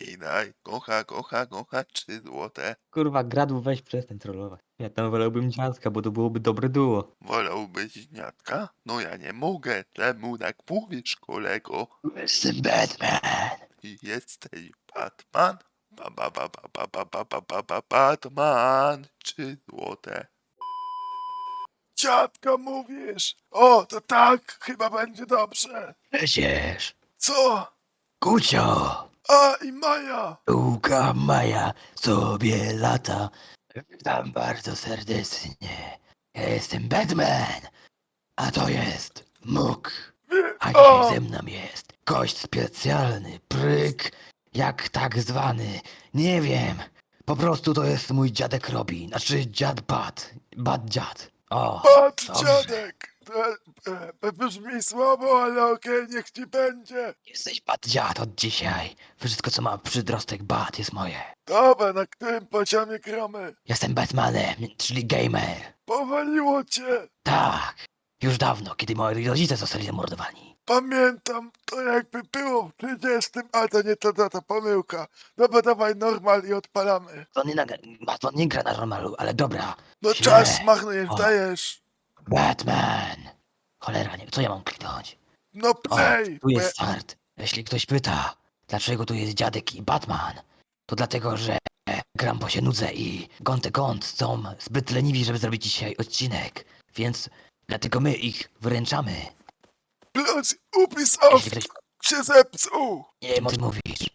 I daj, kocha, kocha, kocha, trzy złote. Kurwa, gradł weź przestań trollować. Ja tam wolałbym dziadka, bo to byłoby dobre duo. Wolałbyś dziadka? No ja nie mogę, czemu tak mówisz, kolego? Jestem Batman. I jesteś Batman? Ba, ba, ba, ba, ba, ba, ba, ba, ba, ba, Batman, trzy złote. Dziadka mówisz? O, to tak, chyba będzie dobrze. Przecież, Co? Kucio, A, i Maja! Łuka Maja sobie lata. Witam bardzo serdecznie. Ja jestem Batman, a to jest. Wy- A dzisiaj ze mną jest gość specjalny, pryk, jak tak zwany, nie wiem. Po prostu to jest mój dziadek Robi, znaczy dziad Bad, Bad dziad. O, Patrz, dobrze. dziadek! E, brzmi słabo, ale okej, niech ci będzie. Jesteś Bad dziad od dzisiaj. Wszystko co ma przydrostek Bad jest moje. Dobra, na którym poziomie gramy? Jestem Batmanem, czyli gamer. Powaliło cię! Tak, już dawno, kiedy moi rodzice zostali zamordowani. Pamiętam, to jakby było w 30, ale to nie to, to pomyłka. Dobra, dawaj normal i odpalamy. To nie, nagra- Batman nie gra na normalu, ale dobra. No Źle. czas marnujesz, O. dajesz. Batman. Cholera, nie, co ja mam kliknąć? No O, play! tu jest start. Jeśli ktoś pyta, dlaczego tu jest dziadek i Batman, to dlatego, że gram, bo się nudzę i Gąte Gąt są zbyt leniwi, żeby zrobić dzisiaj odcinek, więc dlatego my ich wręczamy. Plus Ubisoft Jeśli ktoś się zepsuł! nie czym mówisz,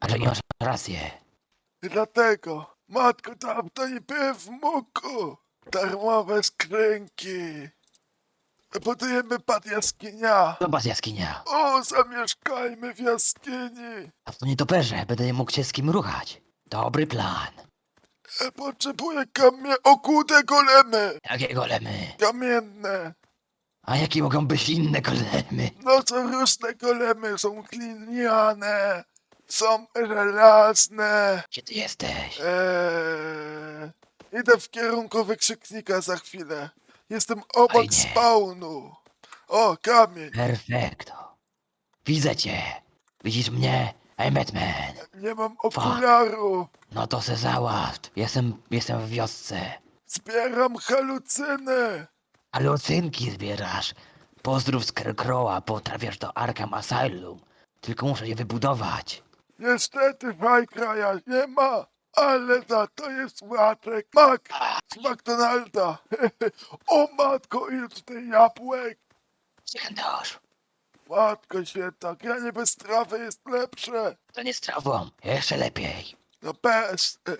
ale nie masz rację. Dlatego, matko, tam to nie byłem w muku. Darmowe skrzynki. Budujemy pad jaskinia. Zobacz, jaskinia. O, zamieszkajmy w jaskini. A w to nietoperze będę mógł się z kim ruchać. Dobry plan. E, Potrzebuję kamie... okute golemy. Jakie golemy? Kamienne. A jakie mogą być inne golemy? No to różne golemy są gliniane. Są żelazne. Gdzie ty jesteś? Eee, idę w kierunku wykrzyknika za chwilę. Jestem obok Fajnie. spawnu. O, kamień. Perfekto. Widzę cię. Widzisz mnie? I'm Batman. Nie mam okularu. No to se załatw. Jestem, jestem w wiosce. Zbieram halucyny. Ale ocynki zbierasz. Pozdrów Scarecrowa, bo trafiasz do Arkham Asylum. Tylko muszę je wybudować. Niestety Fajkraja nie ma. Ale za to jest łaczek. Mak z McDonalda. o matko, ile tutaj jabłek. Świętosz, Matko święta, granie bez trawy jest lepsze. to nie z trawą. Jeszcze lepiej. No bez. e,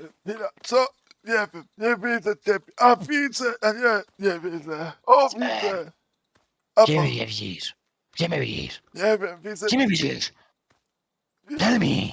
Co? Nie wiem, nie widzę ciebie. A widzę, a nie, nie widzę. O, widzę. A Gdzie po, mnie widzisz? Gdzie mnie widzisz? nie wiem, widzę, Gdzie mnie widzisz? Tell me.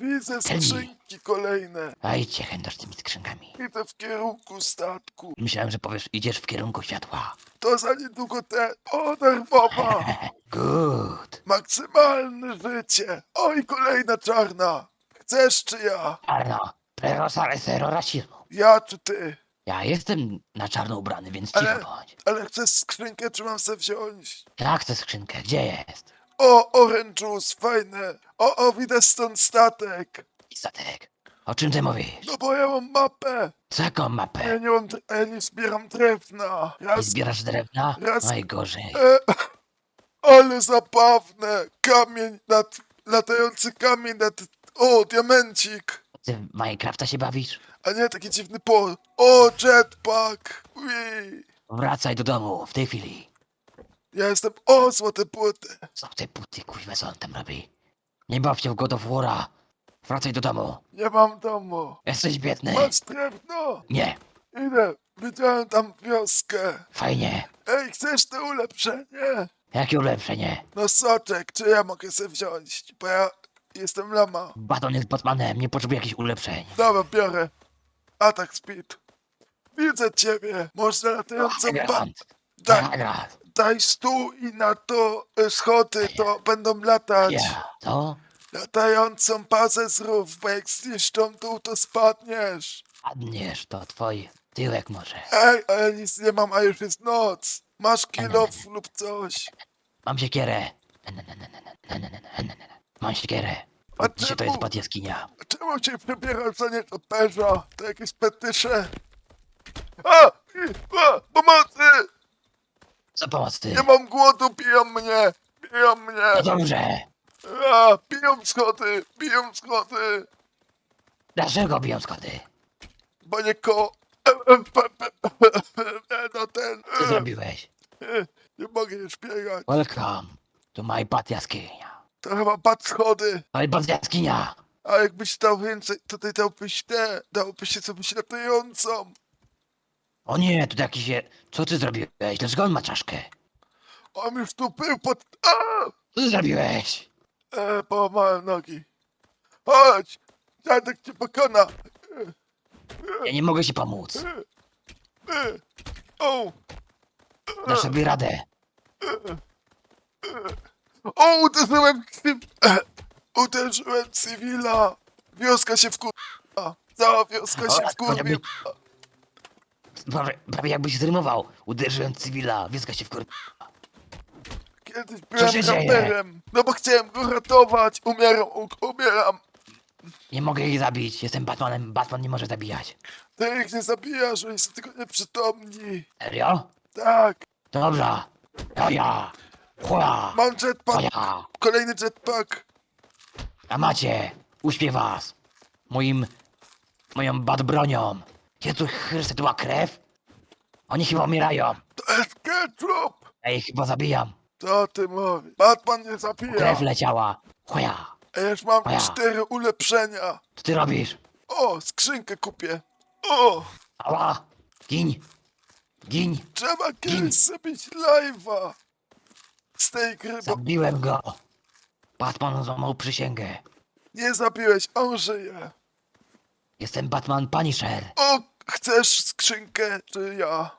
Widzę skrzynki kolejne. A idźcie chętasz tymi skrzynkami. Idę w kierunku statku. Myślałem, że powiesz, idziesz w kierunku światła. To za niedługo te... O, darmowa! Good. Maksymalne życie. Oj, kolejna czarna. Chcesz czy ja? Czarno. Prerosare zero rasizmu. Ja czy ty? Ja jestem na czarno ubrany, więc Ale- cicho bądź. Ale chcesz skrzynkę, czy mam se wziąć? Ja chcę skrzynkę. Gdzie jest? O, orange juice, fajne. O, o, widać stąd statek. I statek. O czym ty mówisz? No bo ja mam mapę. Co jaką Ja mapę? nie mam, ja nie zbieram drewna. Raz, zbierasz drewna? raz- Najgorzej. e, ale zabawne. Kamień, nad, latający kamień nad... O, diamencik. Ty w Minecrafta się bawisz? A nie, taki dziwny pol. O, jetpack. Ui. Wracaj do domu w tej chwili. Ja jestem... O, złote płyty. Co te puty, kuźwa, co on tam robi? Nie baw się w God of War'a. Wracaj do domu. Nie mam domu. Jesteś biedny. Masz drewno. Nie. Idę. Widziałem tam wioskę. Fajnie. Ej, chcesz to ulepszenie? Jakie ulepszenie? No soczek, czy ja mogę sobie wziąć? Bo ja jestem lama. Baton jest Batmanem, nie potrzebuje jakichś ulepszeń. Dobra, biorę. Atak speed. Widzę ciebie. Można latającą ba... Grant. Daj, Grant. Daj stół i na to e, schody, to będą latać. Ja. Co? Latającą bazę zrób, bo jak zniszczą dół, to spadniesz. Padniesz, to twój tyłek może. Ej, a ja nic nie mam, a już jest noc. Masz kilof lub coś. Mam siekierę. Mam siekierę. A Dzisiaj to jest bad jaskinia. czemu się przebierasz za nietoperza? To jakieś petysze. A! I- a! Pomocy! Co pomocy? Nie mam głodu, biją mnie! Biją No mnie! dobrze. A! Biją schody! Biją schody! Dlaczego biją schody? Bo nie ko... e, e, pe- pe- No ten... Co e, zrobiłeś? e, Nie mogę już biegać. Welcome to my bad jaskinia. To chyba bad schody. Ale bad jaskinia. A jakbyś dał więcej, tutaj dałbyś te... Dałbyś się coś latającą. O nie, tu jakiś je... Co ty zrobiłeś? Dlaczego on ma czaszkę? On już tu był pod... A! Co ty zrobiłeś? E, połamałem nogi. Chodź! Dziadek cię pokona! Ja nie mogę ci pomóc. E, o! Dasz sobie radę. O! Uderzyłem cyw... e, Uderzyłem cywila! Wioska się wkurwa! Cała wioska się O, wkurwiła! Prawie, prawie jakbyś zrymował. Uderzyłem cywila, wieska się w kur... Kiedyś się byłem dzieje? raperem! No bo chciałem go ratować! Umieram, u- umieram! Nie mogę ich zabić. Jestem Batmanem. Batman nie może zabijać. Ty ich nie zabijasz, oni są tylko nieprzytomni! Serio? Tak! Dobrze. Ja, ja. Chła. Mam jetpack! ja. Kolejny jetpack! A macie. Uśpię was. Moim... Moją bad bronią. Jezu, Chryste, to była krew? Oni chyba umierają. To jest ketchup! Ja ich chyba zabijam. Co ty mówisz? Batman nie zabija! Krew leciała. Chła. A ja już mam A ja. cztery ulepszenia! Co ty robisz? O, skrzynkę kupię! O! Ała. Gin. Gin. Trzeba kiedyś zrobić live'a! Z tej gry, bo Zabiłem go. Batman złamał przysięgę. nie zabiłeś, on żyje! Jestem Batman Punisher. O, chcesz skrzynkę, czy ja?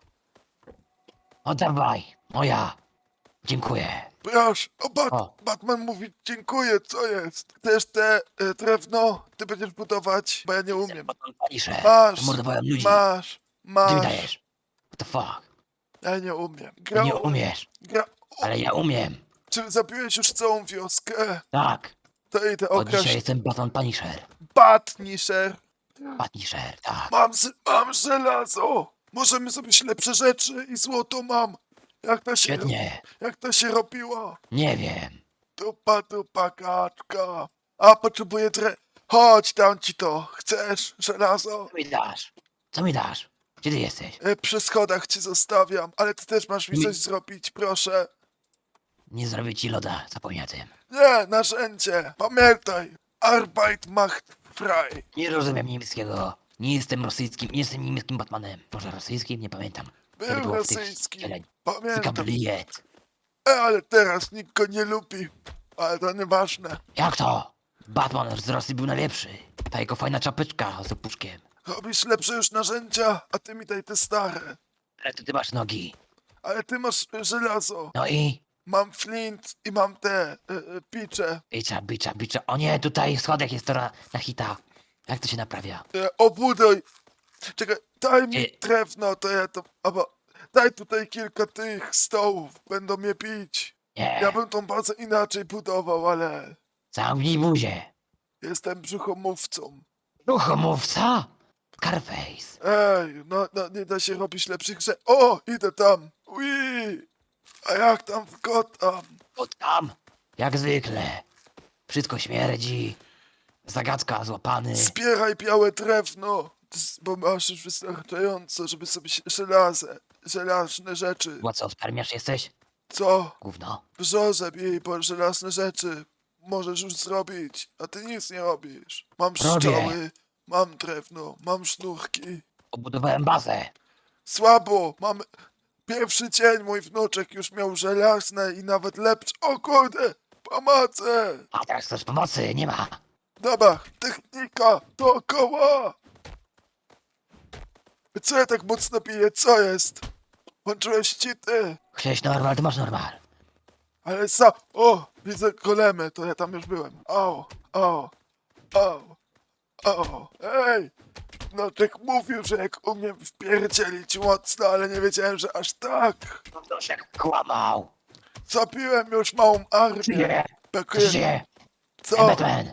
Oddawaj. Moja. Dziękuję. Proszę, o, Bat O. Batman mówi dziękuję, co jest? Chcesz te e, drewno? Ty będziesz budować, bo ja nie umiem. Batman Punisher. Masz, Mordowałem ludzi. masz, Gdzie mi masz. dajesz? What the fuck? Ja nie umiem. Ty Gra, nie umiesz. gra, o, Ale ja umiem. czy zabiłeś już całą wioskę? Tak. To idę Od dzisiaj okraść jestem Batman Punisher. Batnisher. Punisher, tak. Mam, mam żelazo! Możemy zrobić lepsze rzeczy i złoto mam. Jak to się, Świetnie. jak to się robiło? Nie wiem. Dupa, dupa, kaczka. A, potrzebuję dre... Chodź, dam ci to. Chcesz żelazo? Co mi dasz? Co mi dasz? Gdzie ty jesteś? E, Przy schodach ci zostawiam, ale ty też masz mi Mi- coś zrobić, proszę. Nie zrobię ci loda, zapomnij o tym. Nie, narzędzie. Pamiętaj. Arbeit macht Nie rozumiem niemieckiego. Nie jestem rosyjskim, nie jestem niemieckim Batmanem. Może rosyjskim? Nie pamiętam. Był było w tych rosyjski. Pamiętam. E, ale teraz nikt go nie lubi. Ale to nieważne. Jak to? Batman z Rosji był najlepszy. Ta jego fajna czapeczka z opuszkiem. Robisz lepsze już narzędzia, a ty mi daj te stare. Ale ty, ty masz nogi. Ale ty masz żelazo. No i? Mam flint i mam te e, e, picze. Bicza, bicza, bicza. O nie, tutaj w schodach jest to na, na hita. Jak to się naprawia? E, obuduj. Czekaj, daj mi Nie. drewno, to ja to... Albo daj tutaj kilka tych stołów, będą mnie pić. Nie. Ja bym tą bazę inaczej budował, ale Zamknij buzię. jestem brzuchomówcą. Duchomówca? Scarface. Ej, no, no nie da się robić lepszych rzeczy. O, idę tam. Ui. A jak tam wkotam? O tam. Jak zwykle. Wszystko śmierdzi. Zagadka złapany. Zbieraj białe drewno, bo masz już wystarczająco, żeby sobie się- żelazę, żelazne rzeczy. Bo co, spermiarz jesteś? Co? Gówno. Brzoze bij, bo żelazne rzeczy możesz już zrobić, a ty nic nie robisz. Mam Robię. pszczoły, mam drewno, mam sznurki. Obudowałem bazę. Słabo, mam... Pierwszy dzień mój wnuczek już miał żelazne i nawet lepsze... O kurde, pomocy! A teraz chcesz pomocy? Nie ma. Dobra, technika dookoła! Co ja tak mocno biję? Co jest? Włączyłeś ty, Chciałeś normal, to masz normal. ale sa... O, widzę golemy, to ja tam już byłem. O, o, o, o, ej! Wnuczek mówił, że jak umiem wpierdzielić mocno, ale nie wiedziałem, że aż tak. Wnuczek kłamał. Zabiłem już małą armię. Żyje. Żyje. Co? Batman.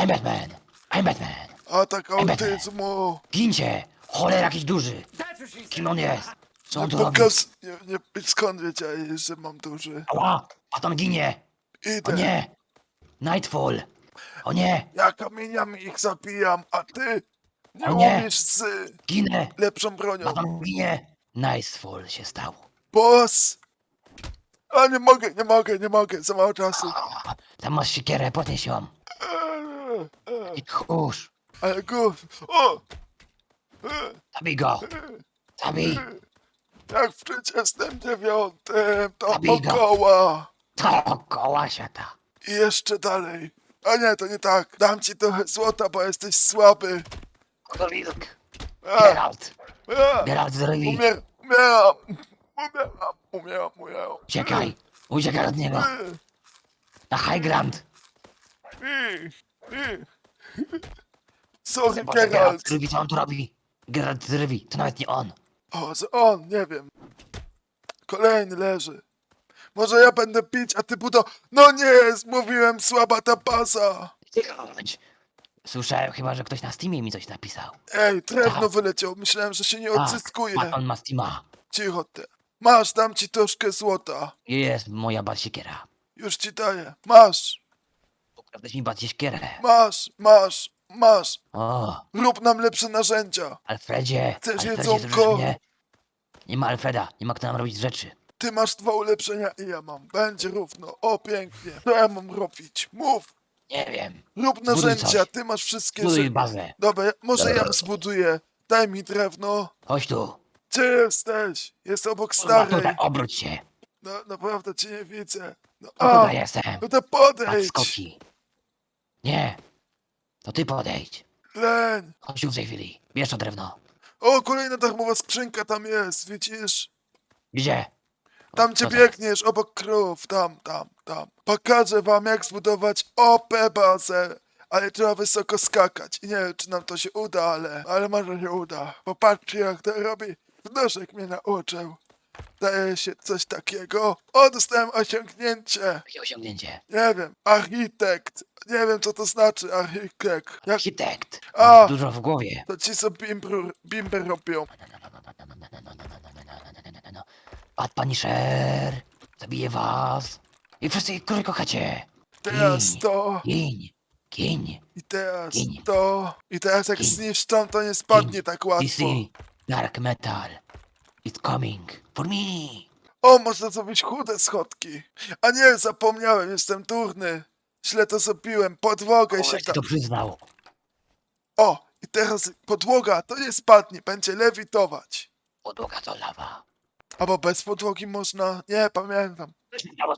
I'm Batman! I'm Batman! Atak autyzmu. Gincie! Cholera jakiś duży! Kim on jest? Co on Nie tu robi? pokaz... Nie, nie, skąd wiedziałeś, że mam duży? Ała! A tam ginie! O Idę. nie! Nightfall! O nie! Ja kamieniami ich zabijam, a ty nie O nie. umiesz z Ginę! lepszą bronią. A tam ginie! Nightfall się stało. Boss! A nie mogę, nie mogę, nie mogę, za mało czasu. A, Tam masz siekierę, podnieś ją. Eee, eee, I tchórz! Ale gów, o! Eee, Zabij go! Zabij! Jak w przeciętnym dziewiątym, to Zabij go. okoła. To koła świata! I jeszcze dalej. A nie, to nie tak. Dam ci trochę złota, bo jesteś słaby. Wilk! A, Geralt! a, Geralt z Rivii! umier, umieram, umieram, umieram, umieram. Uciekaj! Uciekaj od niego! Na high ground! eee, eee. Sorry, Boże, Geralt Geralt. z Rivii, co on tu robi? Geralt z Rivii, to nawet nie on. O, że on, nie wiem. Kolejny leży. Może ja będę pić, a ty budo... No nie, mówiłem, słaba ta pasa. Chodź. Słyszałem chyba, że ktoś na Steamie mi coś napisał. Ej, drewno Tak. wyleciał, myślałem, że się nie Tak, odzyskuje. Batman ma Steama. Cicho ty. Masz, dam ci troszkę złota. Jest moja basiekiera. Już ci daję. Masz, Ukradłeś mi basiekierę. masz, masz, masz. O, Rób nam lepsze narzędzia. Alfredzie. Chcesz Alfredzie, jedzonko? mnie? Nie ma Alfreda, nie ma kto nam robić rzeczy. Ty masz dwa ulepszenia i ja mam. Będzie równo. O, pięknie. Co ja mam robić? Mów. Nie wiem. Rób narzędzia, coś. ty masz wszystkie Buduj rzeczy. bazę. Dobra, może ja zbuduję. Daj mi drewno. Chodź tu. Gdzie jesteś? Jest obok Kurwa, starej. tutaj, obróć się. No, naprawdę cię nie widzę. No, No a, tutaj jestem. no to podejdź. skoki. Nie. To ty podejdź. Leń. Chodź tu w tej chwili. Bierz to drewno. O, kolejna darmowa skrzynka tam jest, widzisz? Gdzie? Tam gdzie biegniesz, obok krów, tam, tam, tam. Pokażę wam, jak zbudować OP bazę. Ale trzeba wysoko skakać. I nie wiem, czy nam to się uda, ale, ale może się uda. Popatrzcie, jak to robi. Wnoszek mnie nauczył. Daje się coś takiego. O, dostałem osiągnięcie. Jakie osiągnięcie? Nie wiem, architekt. Nie wiem, co to znaczy, architekt. Jak Architekt. A! Dużo w głowie. to ci, co bimber, bimber robią. Pat Punisher. Zabiję was. I wszyscy, którzy kochacie. Teraz Gin. to, Gin. Gin. i teraz Gin. to. I teraz jak Gin. zniszczą, to nie spadnie Gin. tak łatwo. see, dark metal. It's coming for me. O, można zrobić chude schodki. A nie, zapomniałem, jestem durny. Źle to zrobiłem, podłogę się Koleś tam... to przyznał. O, i teraz podłoga to nie spadnie, będzie lewitować. Podłoga to lawa. Albo bez podłogi można... Nie, pamiętam.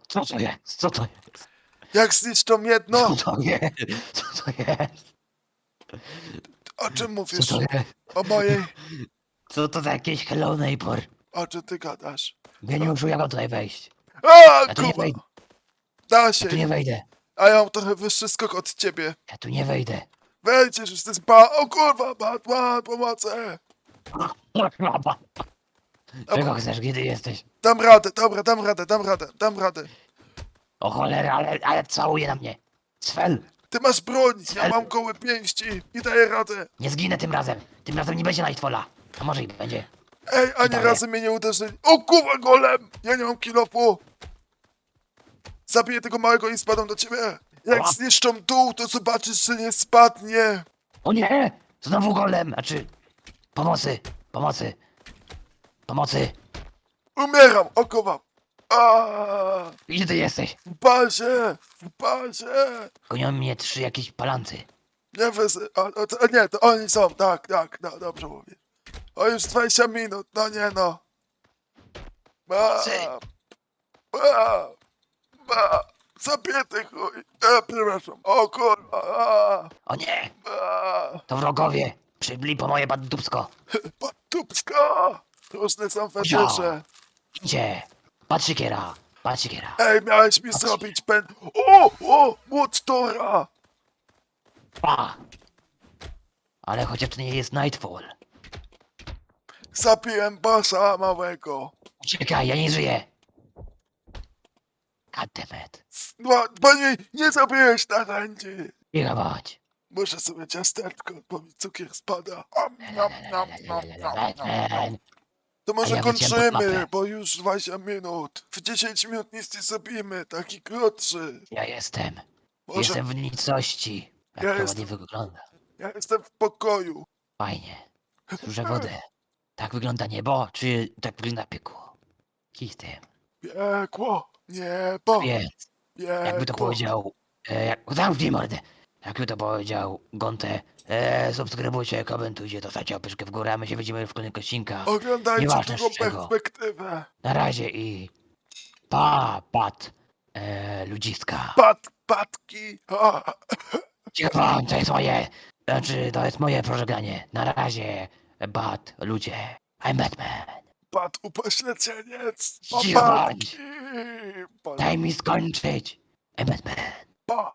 Co to jest? Co to jest? Jak zniszczą jedno... Co to jest? Co to jest? O czym mówisz? Co to jest? O mojej... Co to za jakieś Hello Neighbor? O czym ty gadasz? Geniuszu, jak mam tutaj wejść? A, Ja tu nie wejdę. Da Ja tu nie wejdę. a ja mam trochę wyższy skok od ciebie. Ja tu nie wejdę. Wejdziesz, już jest ba... O kurwa, Batman, pomocy! Czego chcesz, kiedy jesteś? Dam radę, dobra, dam radę, dam radę, dam radę. O cholera, ale, ale całuje na mnie. Svel, Ty masz broń, ja mam gołe pięści i daję radę. nie zginę tym razem. Tym razem nie będzie Nightfalla. A może i będzie. Ej, ani Daję. razu mnie nie uderzyli. O kurwa, golem! Ja nie mam kilofu. Zabiję tego małego i spadam do ciebie. Jak Ała. zniszczą dół, to zobaczysz, że nie spadnie. O nie! Znowu golem! Znaczy... Pomocy! Pomocy! Pomocy! Umieram, o kurwa. A, Gdzie ty jesteś? w bazie, w bazie. Gonią mnie trzy jakieś palancy. Nie wys... A, a, to- a nie, to oni są, tak, tak, no, dobrze mówię. O, już 20 minut, no nie no. A, Ty. a, a, zapięty chuj. E, przepraszam, o kurwa. A, O nie! a, To wrogowie! Przybli po moje baddupsko. Patupska! Różne są fetysze. Idzie! Patrzykiera! Patrzykiera! Ej, miałeś mi zrobić pen... O, o, młot Tora! Pa! Ale chociaż to nie jest Nightfall. Zabiłem basa małego. Uciekaj, ja nie żyję! Goddammit. No, bo nie, nie zabiłeś narzędzi. Biegować! Muszę sobie ciasteczko, bo mi cukier spada. Om, nom, nom, nom, nom, nom, nom. To może ja kończymy, bo już 20 minut. W 10 minut nic nie zrobimy, taki krótszy. ja jestem. Może Jestem w nicości. Jak Ja to jestem- ładnie wygląda. ja jestem w pokoju. Fajnie. Słyszę wodę. Tak wygląda niebo, czy tak wygląda piekło? Kij tym. Piekło, niebo, Więc, jakby to piekło. powiedział... E, jak, zamknij mordę. Jakby to powiedział Gonte. E, subskrybujcie, komentujcie, dostajcie opyczkę w górę, a my się widzimy w kolejnych odcinkach. Oglądajcie Nieważne drugą z czego. perspektywę. Na razie i... Pa, pat. E, ludziska. Pat, patki. A, Cicho, to jest moje... Znaczy, to jest moje pożegnanie. Na razie, bat, ludzie. I'm Batman. pat upośledzeniec. Patki. Pa, Daj mi skończyć. I'm Batman. pa.